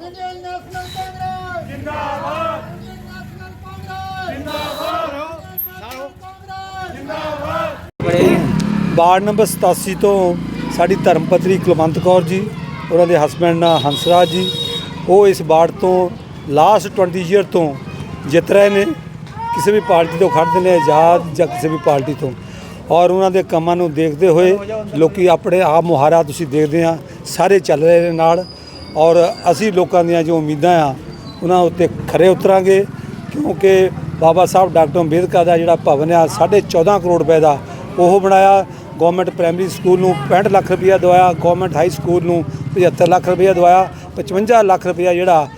Indian national Congress ਜਿੰਦਾਬਾਦ Indian national Congress ਜਿੰਦਾਬਾਦ ward number 87 ਤੋਂ ਸਾਡੀ ਧਰਮਪਤਨੀ ਕੁਲਵੰਤ ਕੌਰ ਜੀ, ਉਹਨਾਂ ਦੇ ਹਸਬੰਡ ਨਾਲ ਹੰਸਰਾਜ ਜੀ, ਉਹ ਇਸ ਵਾਰਡ ਤੋਂ ਲਾਸਟ 20 ਈਅਰ ਤੋਂ ਜਿੱਤ ਰਹੇ ਨੇ। ਕਿਸੇ ਵੀ ਪਾਰਟੀ ਤੋਂ ਖੜਦੇ ਨੇ ਆਜ਼ਾਦ ਜਾਂ ਕਿਸੇ ਵੀ ਪਾਰਟੀ ਤੋਂ। ਔਰ ਉਹਨਾਂ ਦੇ ਕੰਮਾਂ ਨੂੰ ਦੇਖਦੇ ਹੋਏ ਲੋਕੀ ਆਪਣੇ ਆਪ ਮੁਹਾਰਾ ਤੁਸੀਂ ਦੇਖਦੇ ਆ, ਸਾਰੇ ਚੱਲ ਰਹੇ ਨੇ ਨਾਲ। ਔਰ ਅਸੀਂ ਲੋਕਾਂ ਦੀਆਂ ਜੋ ਉਮੀਦਾਂ ਆ, ਉਹਨਾਂ ਉੱਤੇ ਖਰੇ ਉਤਰਾਂਗੇ, ਕਿਉਂਕਿ ਬਾਬਾ ਸਾਹਿਬ ਡਾਕਟਰ ਅੰਬੇਦਕਰ ਦਾ ਜਿਹੜਾ ਭਵਨ ਆ 14.5 ਕਰੋੜ ਰੁਪਏ ਦਾ, ਉਹ ਬਣਾਇਆ। ਗਵਰਨਮੈਂਟ ਪ੍ਰਾਇਮਰੀ ਸਕੂਲ ਨੂੰ 65 ਲੱਖ ਰੁਪਇਆ ਦਵਾਇਆ, ਗਵਰਨਮੈਂਟ ਹਾਈ ਸਕੂਲ ਨੂੰ 75 ਲੱਖ ਰੁਪਇਆ ਦਵਾਇਆ 55 ਲੱਖ ਰੁਪਇਆ ਜਿਹੜਾ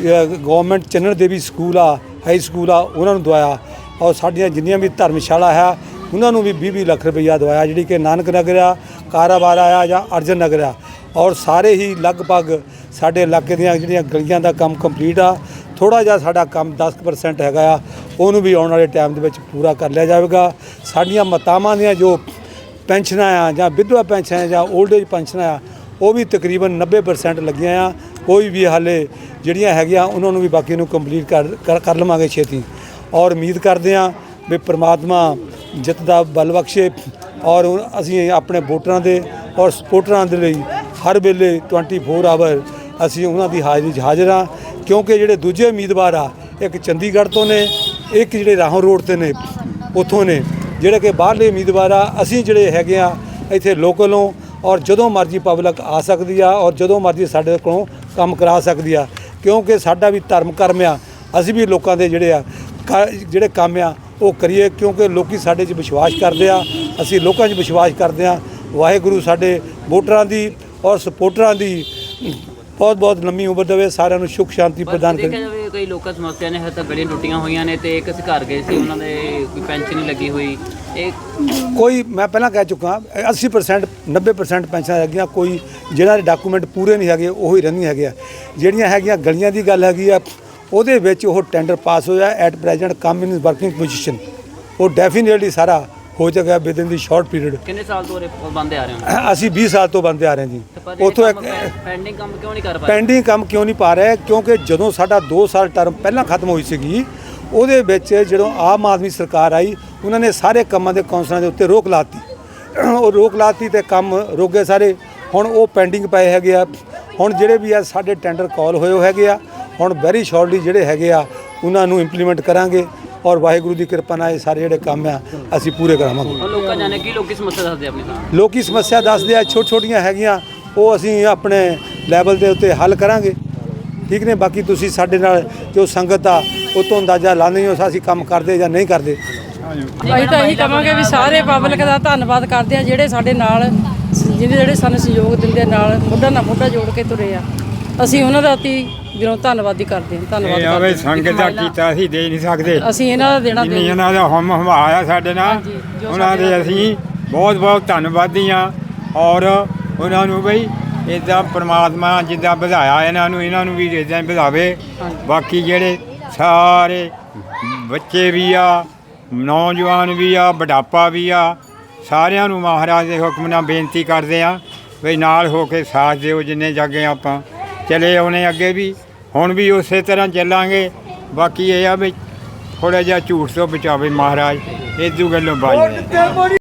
ਗਵਰਨਮੈਂਟ ਚੰਨਣ ਦੇਵੀ ਸਕੂਲ ਆ, ਹਾਈ ਸਕੂਲ ਆ, ਉਹਨਾਂ ਨੂੰ ਦਵਾਇਆ। ਔਰ ਸਾਡੀਆਂ ਜਿੰਨੀਆਂ ਵੀ ਧਰਮਸ਼ਾਲਾ ਹੈ ਉਹਨਾਂ ਨੂੰ ਵੀ 20 ਲੱਖ ਰੁਪਈਆ ਦਵਾਇਆ, ਜਿਹੜੀ ਕਿ ਨਾਨਕ ਨਗਰ ਆ, ਕਾਰਾਬਾਰ ਆ ਜਾਂ ਅਰਜਨ ਨਗਰ ਆ, ਔਰ ਸਾਰੇ ਹੀ ਲਗਭਗ ਸਾਡੇ ਇਲਾਕੇ ਦੀਆਂ ਜਿਹੜੀਆਂ ਗਲੀਆਂ ਦਾ ਕੰਮ ਕੰਪਲੀਟ ਆ ਥੋੜਾ ਜਿਹਾ ਸਾਡਾ ਕੰਮ 10% ਹੈਗਾ ਆ, ਉਹਨੂੰ ਵੀ ਆਉਣ ਵਾਲੇ ਟਾਈਮ ਦੇ ਵਿੱਚ ਪੂਰਾ ਕਰ ਲਿਆ ਜਾਵੇਗਾ। ਸਾਡੀਆਂ ਮਤਾਵਾਂ ਦੀਆਂ ਜੋ ਪੈਨਸ਼ਨਾਂ ਆ ਜਾਂ ਵਿਧਵਾ ਪੈਨਸ਼ਨ ਜਾਂ 올ਡ ਏਜ ਪੈਨਸ਼ਨ ਆ, ਉਹ ਵੀ ਤਕਰੀਬਨ 90% ਲੱਗੀਆਂ ਆ। ਕੋਈ ਵੀ ਹਾਲੇ ਜਿਹੜੀਆਂ ਹੈਗੀਆਂ, ਉਹਨਾਂ ਨੂੰ ਵੀ ਬਾਕੀ ਨੂੰ ਕੰਪਲੀਟ ਕਰ, ਕਰ- ਕਰ ਲਵਾਂਗੇ ਛੇਤੀ। ਔਰ ਉਮੀਦ ਕਰਦੇ ਆ ਵੀ ਪ੍ਰਮਾਤਮਾ ਜਿੱਤ ਦਾ ਬਲ ਬਖਸ਼ੇ ਔਰ ਅਸੀਂ ਆਪਣੇ ਵੋਟਰਾਂ ਦੇ ਔਰ ਸਪੋਰਟਰਾਂ ਦੇ ਲਈ ਹਰ ਵੇਲੇ 24 ਆਵਰ ਅਸੀਂ ਉਹਨਾਂ ਦੀ ਹਾਜ਼ਰੀ 'ਚ ਹਾਜ਼ਰ ਹਾਂ, ਕਿਉਂਕਿ ਜਿਹੜੇ ਦੂਜੇ ਉਮੀਦਵਾਰ ਆ, ਇੱਕ ਚੰਡੀਗੜ੍ਹ ਤੋਂ ਨੇ, ਇੱਕ ਜਿਹੜੇ ਰਾਹੋਂ ਰੋਡ ਤੇ ਨੇ, ਉੱਥੋਂ ਨੇ, ਜਿਹੜੇ ਕਿ ਬਾਹਰਲੇ ਉਮੀਦਵਾਰ ਆ, ਅਸੀਂ ਜਿਹੜੇ ਹੈਗੇ ਆ, ਇੱਥੇ ਲੋਕਲੋਂ ਔਰ ਜਦੋਂ ਮਰਜ਼ੀ ਪਬਲਿਕ ਆ ਸਕਦੀ ਆ ਔਰ ਜਦੋਂ ਮਰਜ਼ੀ ਸਾਡੇ ਕੋਲੋਂ ਕੰਮ ਕਰਾ ਸਕਦੀ ਆ, ਕਿਉਂਕਿ ਸਾਡਾ ਵੀ ਧਰਮ ਕਰਮ ਆ, ਅਸੀਂ ਵੀ ਲੋਕਾਂ ਦੇ ਜਿਹੜੇ ਆ, ਕ- ਜਿਹੜੇ ਕੰਮ ਆ ਉਹ ਕਰੀਏ ਕਿਉਂਕਿ ਲੋਕੀ ਸਾਡੇ 'ਚ ਵਿਸ਼ਵਾਸ ਕਰਦੇ ਆ ਅਸੀਂ ਲੋਕਾਂ 'ਚ ਵਿਸ਼ਵਾਸ ਕਰਦੇ ਆ। ਵਾਹਿਗੁਰੂ ਸਾਡੇ ਵੋਟਰਾਂ ਦੀ ਔਰ ਸਪੋਰਟਰਾਂ ਦੀ ਬਹੁਤ ਬਹੁਤ ਲੰਮੀ ਉਮਰ ਦੇਵੇ ਸਾਰਿਆਂ ਨੂੰ ਸੁਖ ਸ਼ਾਂਤੀ ਪ੍ਰਦਾਨ ਕਰੇ। ਕਈ ਲੋਕਾਂ ਸਮੱਸਿਆ ਨੇ ਤੱਕ ਗਲੀਆਂ ਟੁੱਟੀਆਂ ਹੋਈਆਂ ਨੇ ਤੇ ਇੱਕ ਘਰ ਗਏ ਸੀ ਉਹਨਾਂ ਦੇ ਕੋਈ ਪੈਨਸ਼ਨ ਨਹੀਂ ਲੱਗੀ ਹੋਈ। ਇਹ ਕੋਈ ਮੈਂ ਪਹਿਲਾਂ ਕਹਿ ਚੁੱਕਾ 80% 90% ਪੈਨਸ਼ਨ ਹੈਗੀਆਂ ਕੋਈ ਜਿਹਨਾਂ ਦੇ ਡਾਕੂਮੈਂਟ ਪੂਰੇ ਨਹੀਂ ਹੈਗੇ ਉਹ ਹੀ ਰਹਿੰਦੀਆਂ ਹੈਗੀਆਂ। ਜਿਹੜੀਆਂ ਹੈਗੀਆਂ ਗਲੀਆਂ ਦੀ ਗੱਲ ਹੈਗੀ ਆ ਉਹਦੇ ਵਿੱਚ ਉਹ ਟੈਂਡਰ ਪਾਸ ਹੋਇਆ at present come in working position ਉਹ ਡੈਫੀਨਿਟਲੀ ਸਾਰਾ ਹੋ ਜਾਏਗਾ ਵਿਦਿਨ ਦੀ ਸ਼ਾਰਟ ਪੀਰੀਅਡ ਕਿੰਨੇ ਸਾਲ ਤੋਂ ਇਹ ਬੰਦੇ ਆ ਰਹੇ ਹੋ? ਅਸੀਂ 20 ਸਾਲ ਤੋਂ ਬੰਦੇ ਆ ਰਹੇ ਹਾਂ ਜੀ। ਉੱਥੋਂ ਇੱਕ ਪੈਂਡਿੰਗ ਕੰਮ ਕਿਉਂ ਨਹੀਂ ਕਰ ਪਾਏ? ਪੈਂਡਿੰਗ ਕੰਮ ਕਿਉਂ ਨਹੀਂ ਪਾ ਰਹੇ? ਕਿਉਂਕਿ ਜਦੋਂ ਸਾਡਾ 2 ਸਾਲ ਟਰਮ ਪਹਿਲਾਂ ਖਤਮ ਹੋਈ ਸੀਗੀ ਉਹਦੇ ਵਿੱਚ ਜਦੋਂ ਆਮ ਆਦਮੀ ਸਰਕਾਰ ਆਈ ਉਹਨਾਂ ਨੇ ਸਾਰੇ ਕੰਮਾਂ ਦੇ ਕੌਂਸਲਾਂ ਦੇ ਉੱਤੇ ਰੋਕ ਲਾਤੀ। ਉਹ ਰੋਕ ਲਾਤੀ ਤੇ ਕੰਮ ਰੁਕ ਗਏ ਸਾਰੇ। ਹੁਣ ਉਹ ਪੈਂਡਿੰਗ ਪਏ ਹੈਗੇ ਆ। ਹੁਣ ਜਿਹੜੇ ਵੀ ਆ ਸਾਡੇ ਟੈਂਡਰ ਕਾਲ ਹੋਏ ਹੋਏ ਹੈਗੇ ਆ। ਹੁਣ ਵੈਰੀ ਸ਼ਾਰਟਲੀ ਜਿਹੜੇ ਹੈਗੇ ਆ ਉਹਨਾਂ ਨੂੰ ਇੰਪਲੀਮੈਂਟ ਕਰਾਂਗੇ ਔਰ ਵਾਹਿਗੁਰੂ ਦੀ ਕਿਰਪਾ ਨਾਲ ਇਹ ਸਾਰੇ ਜਿਹੜੇ ਕੰਮ ਆ ਅਸੀਂ ਪੂਰੇ ਕਰਾਵਾਂਗੇ। ਲੋਕਾਂ ਜਾਣੇ ਕੀ ਲੋਕੀ ਸਮੱਸਿਆ ਦੱਸਦੇ ਆਪਣੀ ਤਾਂ? ਲੋਕੀ ਸਮੱਸਿਆ ਦੱਸਦੇ ਆ ਛੋਟ ਛੋਟੀਆਂ ਹੈਗੀਆਂ ਉਹ ਅਸੀਂ ਆਪਣੇ ਲੈਵਲ ਦੇ ਉੱਤੇ ਹੱਲ ਕਰਾਂਗੇ। ਠੀਕ ਨੇ? ਬਾਕੀ ਤੁਸੀਂ ਸਾਡੇ ਨਾਲ ਜੋ ਸੰਗਤ ਆ ਉਹ ਤੋਂ ਅੰਦਾਜ਼ਾ ਲਾਉਂਦੇ ਹੋ ਅਸੀਂ ਕੰਮ ਕਰਦੇ ਜਾਂ ਨਹੀਂ ਕਰਦੇ। ਅਸੀਂ ਤਾਂ ਇਹੀ ਕਵਾਂਗੇ ਵੀ ਸਾਰੇ ਪਬਲਿਕ ਦਾ ਧੰਨਵਾਦ ਕਰਦੇ ਆ ਜਿਹੜੇ ਸਾਡੇ ਨਾਲ ਜਿਹਨੇ ਜਿਹੜੇ ਸਾਨੂੰ ਸਹਿਯੋਗ ਦਿੰਦੇ ਨਾਲ ਮੋਢਾ ਨਾਲ ਮੋਢਾ ਜੋੜ ਕੇ ਤੁਰੇ ਆ। ਅਸੀਂ ਉਹਨਾਂ ਦਾ ਅਤੀ ਦਿਲੋਂ ਧੰਨਵਾਦੀ ਕਰਦੇ ਹਾਂ ਧੰਨਵਾਦ ਇਹ ਆਵੇ ਕਰਦੇ ਸੰਗਤ ਦਾ ਕੀਤਾ ਅਸੀਂ ਦੇ ਨਹੀਂ ਸਕਦੇ। ਹਾਂ। ਅਸੀਂ ਇਹਨਾਂ ਦਾ ਦੇਣਾ ਜਿੰਨੀ ਦੇ ਉਹਨਾਂ ਦਾ ਹਮ ਹਵਾਇਆ ਸਾਡੇ ਨਾਲ ਹਾਂਜੀ, ਜੋ ਉਹਨਾਂ ਸਾਡੇ ਦੇ ਨਾਲ ਅਸੀਂ ਬਹੁਤ ਬਹੁਤ ਧੰਨਵਾਦੀ ਹਾਂ ਔਰ ਉਹਨਾਂ ਨੂੰ ਬਈ ਇਦਾਂ ਪ੍ਰਮਾਤਮਾ ਜਿੱਦਾਂ ਵਧਾਇਆ ਇਹਨਾਂ ਨੂੰ ਇਹਨਾਂ ਨੂੰ ਵੀ ਇਦਾਂ ਵਧਾਵੇ। ਬਾਕੀ ਜਿਹੜੇ ਸਾਰੇ ਬੱਚੇ ਵੀ ਆ ਨੌਜਵਾਨ ਵੀ ਆ ਬੁਢਾਪਾ ਵੀ ਆ ਸਾਰਿਆਂ ਨੂੰ ਮਹਾਰਾਜ ਦੇ ਹੁਕਮ ਨਾਲ ਬੇਨਤੀ ਕਰਦੇ ਆ ਵੀ ਨਾਲ ਹੋ ਕੇ ਸਾਥ ਦਿਓ ਜਿੰਨੇ ਜਾਗੇ ਆਪਾਂ। ਚਲੇ ਆਉਣੇ ਅੱਗੇ ਵੀ। ਹੁਣ ਵੀ ਉਸੇ ਤਰ੍ਹਾਂ ਚੱਲਾਂਗੇ। ਬਾਕੀ ਇਹ ਆ ਵੀ ਥੋੜਾ ਜਿਹਾ ਝੂਠ ਤੋਂ ਬਚਾਵੇ ਮਹਾਰਾਜ। ਇਦੋਂ ਗੱਲੋਂ ਬਾਈ